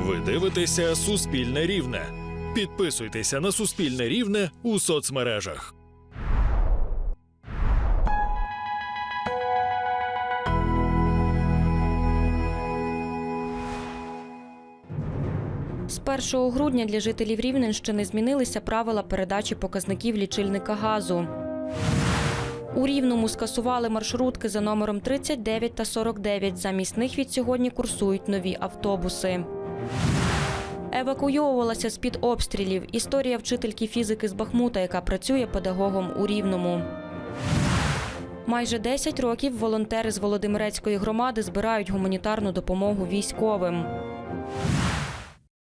Ви дивитеся Суспільне Рівне. Підписуйтеся на Суспільне Рівне у соцмережах. З 1 грудня для жителів Рівненщини змінилися правила передачі показників лічильника газу. У Рівному скасували маршрутки за номером 39 та 49. Замість них від сьогодні курсують нові автобуси. Евакуйовувалася з-під обстрілів історія вчительки фізики з Бахмута, яка працює педагогом у Рівному. Майже 10 років волонтери з Володимирецької громади збирають гуманітарну допомогу військовим.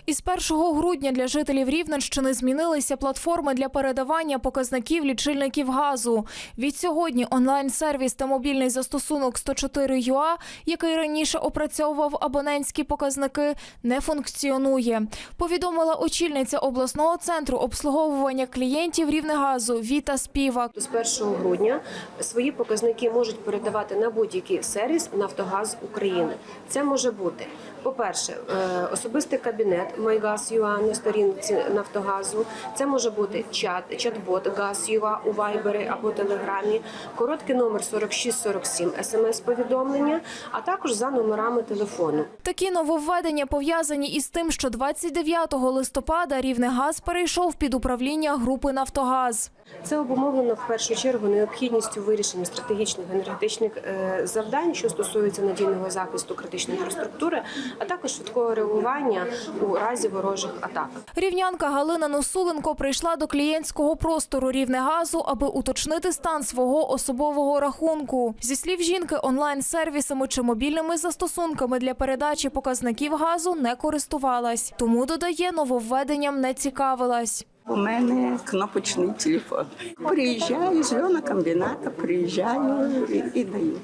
Із 1 грудня для жителів Рівненщини змінилися платформи для передавання показників лічильників газу. Від сьогодні онлайн-сервіс та мобільний застосунок 104 ЮА, який раніше опрацьовував абонентські показники, не функціонує. Повідомила очільниця обласного центру обслуговування клієнтів Рівнегазу Віта Співак. З 1 грудня свої показники можуть передавати на будь-який сервіс Нафтогаз України. Це може бути, по-перше, е, особистий кабінет MyGaz.ua на сторінці Нафтогазу. Це може бути чат, чат-бот Gaz.ua у Вайбері або Телеграмі, короткий номер 4647 смс-повідомлення, а також за номерами телефону. Такі нововведення пов'язані із тим, що 29 листопада Рівнегаз перейшов під управління групи Нафтогаз. Це обумовлено в першу чергу необхідністю вирішення стратегічних енергетичних е, завдань, що стосуються надійного захисту критичної інфраструктури, а також швидкого реагування у разі ворожих атак. Рівнянка Галина Носуленко прийшла до клієнтського простору Рівнегазу, аби уточнити стан свого особового рахунку. Зі слів жінки, онлайн-сервісами чи мобільними застосунками для передачі показників газу не користувалась. Тому додає, нововведенням не цікавилась. У мене кнопочний телефон. Приїжджаю з льонокомбіната, приїжджаю і, і даю.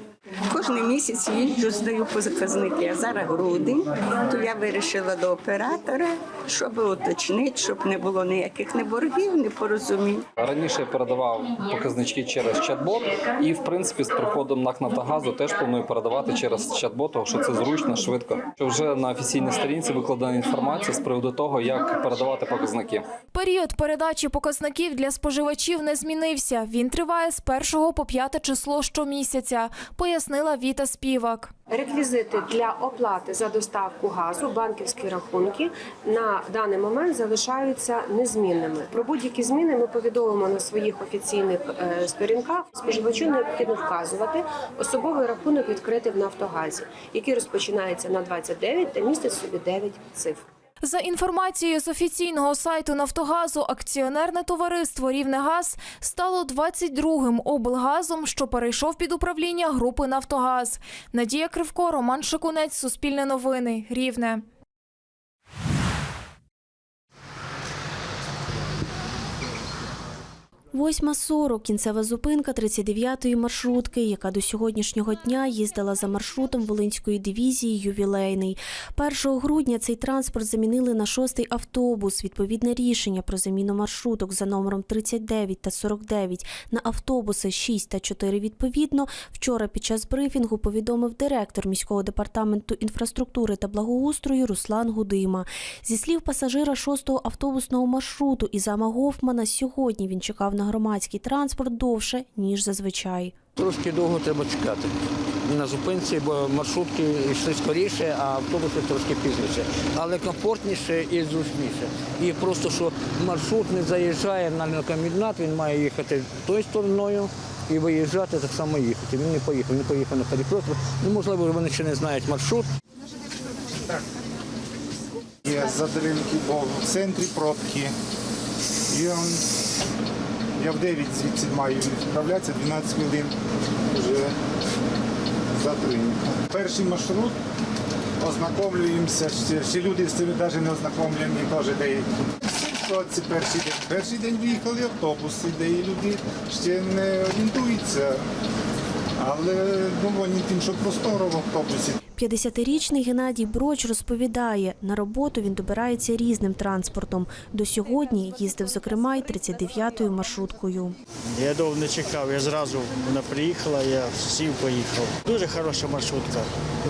Кожен місяць їжджу, здаю показники. А зараз грудень, то я вирішила до оператора, щоб уточнити, щоб не було ніяких не боргів, не порозумінь. Раніше я передавав показнички через чат-бот, і в принципі з приходом НАК «Нафтогазу» теж планую передавати через чат-бот, тому що це зручно, швидко. Що вже на офіційній сторінці викладена інформація з приводу того, як передавати показники. Період передачі показників для споживачів не змінився. Він триває з 1 по 5 число щомісяця, пояснила Віта Співак. Реквізити для оплати за доставку газу, банківські рахунки на даний момент залишаються незмінними. Про будь-які зміни ми повідомимо на своїх офіційних е, сторінках. Споживачу необхідно вказувати особовий рахунок відкритий в Нафтогазі, який розпочинається на 29 та містить собі 9 цифр. За інформацією з офіційного сайту Нафтогазу, акціонерне товариство Рівнегаз стало 22-м облгазом, що перейшов під управління групи Нафтогаз. Надія Кривко, Роман Шикунець, Суспільне новини, Рівне. Восьма сорок кінцева зупинка 39-ї маршрутки, яка до сьогоднішнього дня їздила за маршрутом Волинської дивізії «Ювілейний». 1 грудня цей транспорт замінили на шостий автобус. Відповідне рішення про заміну маршруток за номером 39 та 49 на автобуси 6 та 4 відповідно вчора під час брифінгу повідомив директор міського департаменту інфраструктури та благоустрою Руслан Гудима. Зі слів пасажира шостого автобусного маршруту Ізама Гофмана, сьогодні він чекав на громадський транспорт довше, ніж зазвичай. Трошки довго треба чекати на зупинці, бо маршрутки йшли скоріше, а автобуси трошки пізніше. Але комфортніше і зручніше. І просто що маршрут не заїжджає на комбінат, він має їхати тою стороною і виїжджати так само їхати. Він не поїхав, він поїхав на перекресток. Ну, можливо, вони ще не знають маршрут. Є затримки, бо в центрі пробки. І он, я в 9 звідси маю відправлятися, 12 хвилин вже затримка. Перший маршрут ознакомлюємося, ще, ще люди з цим навіть не ознакомлені, теж деякі. Це перший день. Перший день виїхали автобуси, де і люди ще не орієнтуються. Але доволі тим, що просторо в автобусі. 50-річний Геннадій Броч розповідає, на роботу він добирається різним транспортом. До сьогодні їздив, зокрема, й 39-ю маршруткою. Я довго не чекав, я зразу вона приїхала, я сів, поїхав. Дуже хороша маршрутка,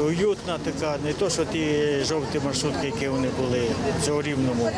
уютна така, не то, що ті жовті маршрутки, які вони були в цього рівному.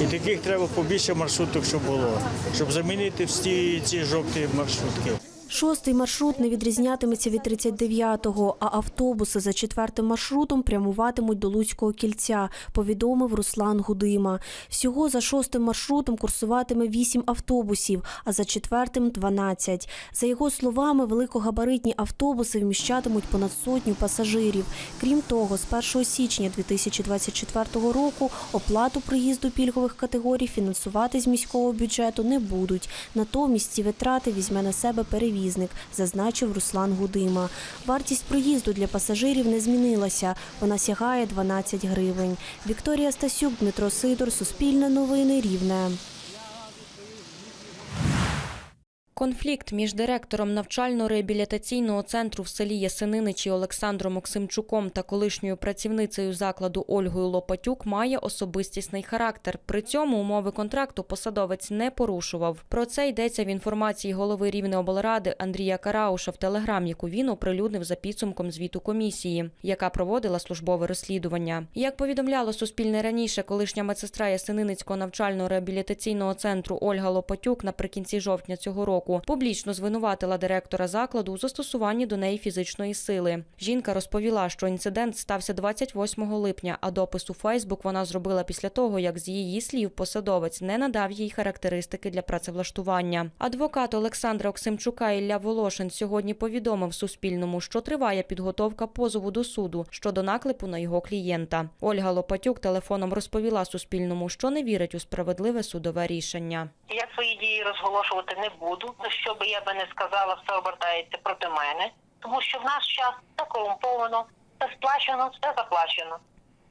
І таких треба побільше маршруток, щоб було, щоб замінити всі ці жовті маршрутки. Шостий маршрут не відрізнятиметься від 39-го, а автобуси за четвертим маршрутом прямуватимуть до Луцького кільця, повідомив Руслан Гудима. Всього за шостим маршрутом курсуватиме вісім автобусів, а за четвертим – 12. За його словами, великогабаритні автобуси вміщатимуть понад сотню пасажирів. Крім того, з 1 січня 2024 року оплату проїзду пільгових категорій фінансувати з міського бюджету не будуть. Натомість ці витрати візьме на себе перевізник, зазначив Руслан Гудима. Вартість проїзду для пасажирів не змінилася. Вона сягає 12 гривень. Вікторія Стасюк, Дмитро Сидор, Суспільне новини, Рівне. Конфлікт між директором навчально-реабілітаційного центру в селі Ясининичі Олександром Оксимчуком та колишньою працівницею закладу Ольгою Лопатюк має особистісний характер. При цьому умови контракту посадовець не порушував. Про це йдеться в інформації голови Рівнеоблради Андрія Карауша в телеграм, яку він оприлюднив за підсумком звіту комісії, яка проводила службове розслідування. Як повідомляло Суспільне раніше, колишня медсестра Ясининицького навчально-реабілітаційного центру Ольга Лопатюк наприкінці жовтня цього року публічно звинуватила директора закладу у застосуванні до неї фізичної сили. Жінка розповіла, що інцидент стався 28 липня, а допис у Фейсбук вона зробила після того, як з її слів посадовець не надав їй характеристики для працевлаштування. Адвокат Олександра Оксимчука Ілля Волошин сьогодні повідомив Суспільному, що триває підготовка позову до суду щодо наклепу на його клієнта. Ольга Лопатюк телефоном розповіла Суспільному, що не вірить у справедливе судове рішення. Я свої дії розголошувати не буду. Що би я би не сказала, все обертається проти мене, тому що в наш час все корумповано, все сплачено, все заплачено.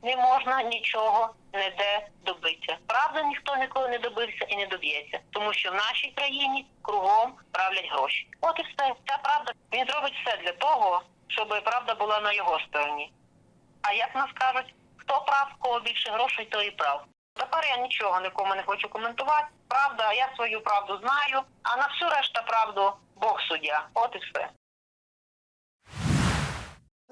Не можна нічого ніде добитися. Правда, ніхто ніколи не добився і не доб'ється, тому що в нашій країні кругом правлять гроші. От і все. Ця правда він зробить все для того, щоб правда була на його стороні. А як нас кажуть, хто прав, кого більше грошей, то і прав. Тепер я нічого нікому не хочу коментувати. Правда, я свою правду знаю, а на всю решта правду Бог суддя. От і все.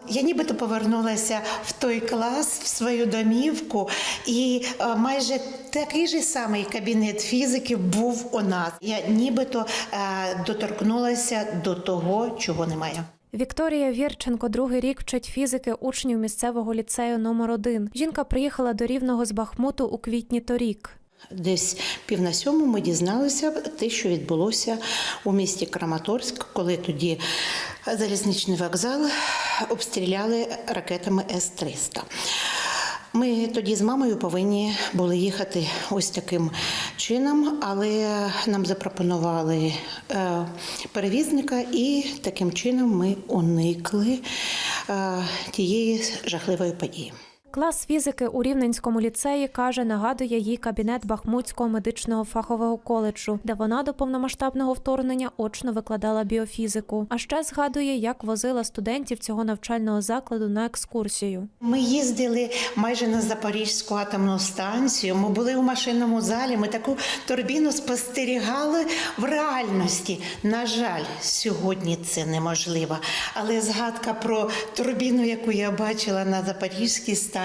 Я нібито повернулася в той клас, в свою домівку, і е, майже такий же самий кабінет фізики був у нас. Я нібито е, доторкнулася до того, чого немає. Вікторія Вірченко другий рік вчить фізики учнів місцевого ліцею номер 1 Жінка приїхала до Рівного з Бахмуту у квітні торік. Десь пів на сьому ми дізналися те, що відбулося у місті Краматорськ, коли тоді залізничний вокзал обстріляли ракетами С-300. Ми тоді з мамою повинні були їхати ось таким чином, але нам запропонували е, перевізника, і таким чином ми уникли е, тієї жахливої події. Клас фізики у Рівненському ліцеї каже, нагадує їй кабінет Бахмутського медичного фахового коледжу, де вона до повномасштабного вторгнення очно викладала біофізику. А ще згадує, як возила студентів цього навчального закладу на екскурсію. Ми їздили майже на Запорізьку атомну станцію. Ми були у машинному залі. Ми таку турбіну спостерігали в реальності. На жаль, сьогодні це неможливо. Але згадка про турбіну, яку я бачила на Запорізькій станції,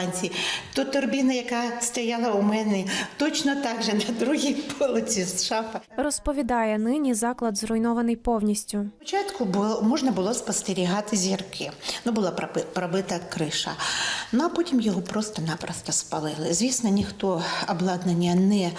то турбіна, яка стояла у мене точно так же на другій полиці з шафа. Розповідає, нині заклад зруйнований повністю. Спочатку було, можна було спостерігати зірки. Ну, була проби- пробита криша. Ну а потім його просто-напросто спалили. Звісно, ніхто обладнання не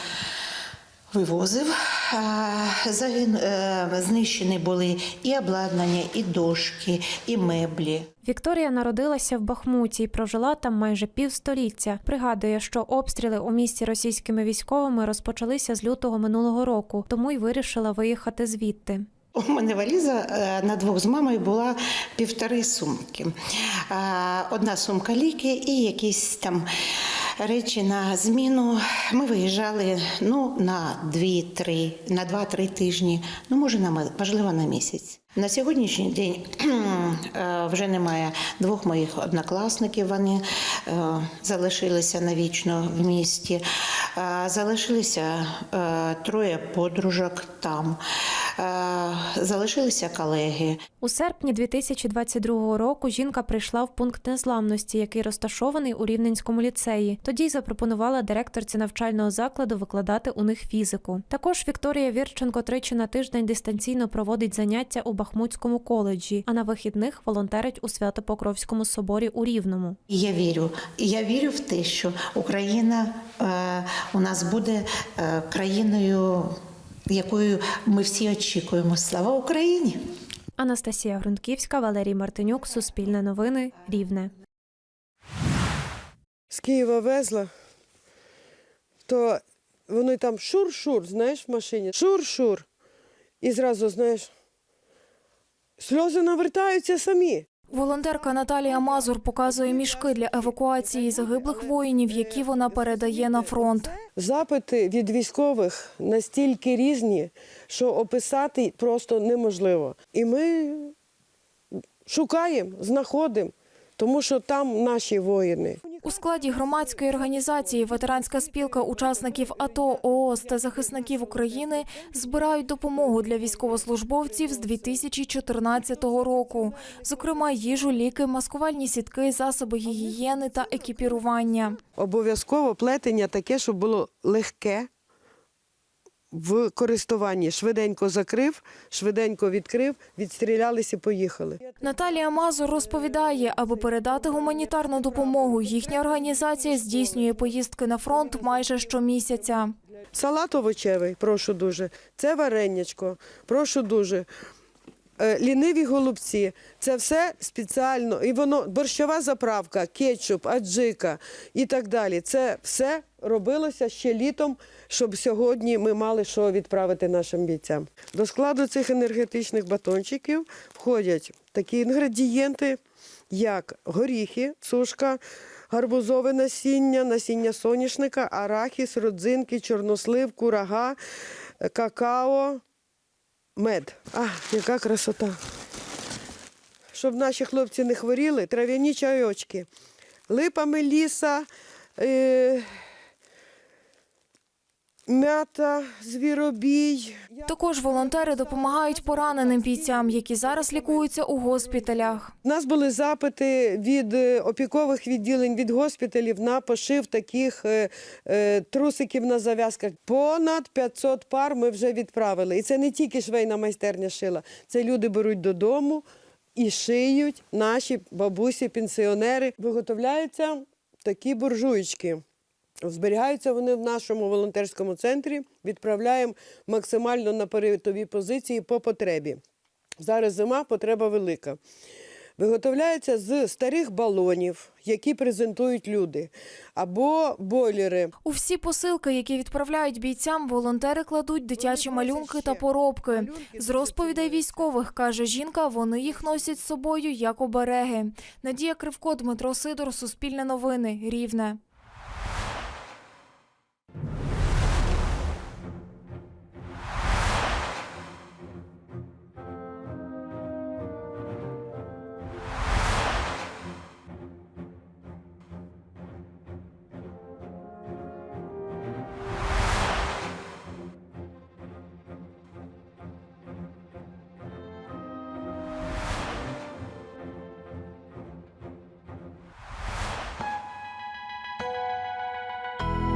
вивозив. А, Загин... е, Знищені були і обладнання, і дошки, і меблі. Вікторія народилася в Бахмуті і прожила там майже півстоліття. Пригадує, що обстріли у місті російськими військовими розпочалися з лютого минулого року, тому й вирішила виїхати звідти. У мене валіза е, на двох з мамою була півтори сумки. Одна сумка ліки і якісь там речі на зміну. Ми виїжджали ну, на 2-3, на 2-3 тижні, ну може на можливо на місяць. На сьогоднішній день е, вже немає двох моїх однокласників. Вони е, залишилися навічно в місті. Е, Залишилися е, троє подружок там. Е, Залишилися колеги. У серпні 2022 року жінка прийшла в пункт незламності, який розташований у Рівненському ліцеї. Тоді й запропонувала директорці навчального закладу викладати у них фізику. Також Вікторія Вірченко тричі на тиждень дистанційно проводить заняття у Бахмутському коледжі, а на вихідних волонтерить у Свято-Покровському соборі у Рівному. Я вірю. Я вірю в те, що Україна е, у нас буде е, країною, якою ми всі очікуємо. Слава Україні! Анастасія Грунтківська, Валерій Мартинюк, Суспільне новини, Рівне. з Києва везла, то вони там шур-шур, знаєш, в машині. Шур-шур. І зразу, знаєш, сльози навертаються самі. Волонтерка Наталія Мазур показує мішки для евакуації загиблих воїнів, які вона передає на фронт. Запити від військових настільки різні, що описати просто неможливо. І ми шукаємо, знаходимо, тому що там наші воїни. У складі громадської організації Ветеранська спілка учасників АТО, ООС та захисників України збирають допомогу для військовослужбовців з 2014 року, зокрема їжу, ліки, маскувальні сітки, засоби гігієни та екіпірування. Обов'язково плетення таке, щоб було легке в користуванні. Швиденько закрив, швиденько відкрив, відстрілялися, поїхали. Наталія Мазур розповідає, аби передати гуманітарну допомогу, їхня організація здійснює поїздки на фронт майже щомісяця. Салат овочевий, прошу дуже. Це варенячко, прошу дуже. Е, Ліниві голубці, це все спеціально, і воно борщова заправка, кетчуп, аджика і так далі. Це все робилося ще літом, щоб сьогодні ми мали що відправити нашим бійцям. До складу цих енергетичних батончиків входять такі інгредієнти, як горіхи, цушка, гарбузове насіння, насіння соняшника, арахіс, родзинки, чорнослив, курага, е, какао, мед. А, яка красота. Щоб наші хлопці не хворіли, трав'яні чайочки. Липами ліса. е, м'ята, звіробій. Також волонтери допомагають пораненим бійцям, які зараз лікуються у госпіталях. У нас були запити від е, опікових відділень від госпіталів на пошив таких е, е, трусиків на зав'язках. Понад 500 пар ми вже відправили. І це не тільки швейна майстерня шила, це люди беруть додому і шиють наші бабусі, пенсіонери. Виготовляються такі буржуєчки. Зберігаються вони в нашому волонтерському центрі, відправляємо максимально на передові позиції по потребі. Зараз зима, потреба велика. Виготовляються з старих балонів, які презентують люди, або бойлери. У всі посилки, які відправляють бійцям, волонтери кладуть дитячі малюнки та поробки. З розповідей військових каже жінка, вони їх носять з собою як обереги. Надія Кривко, Дмитро Сидор, Суспільне новини, Рівне.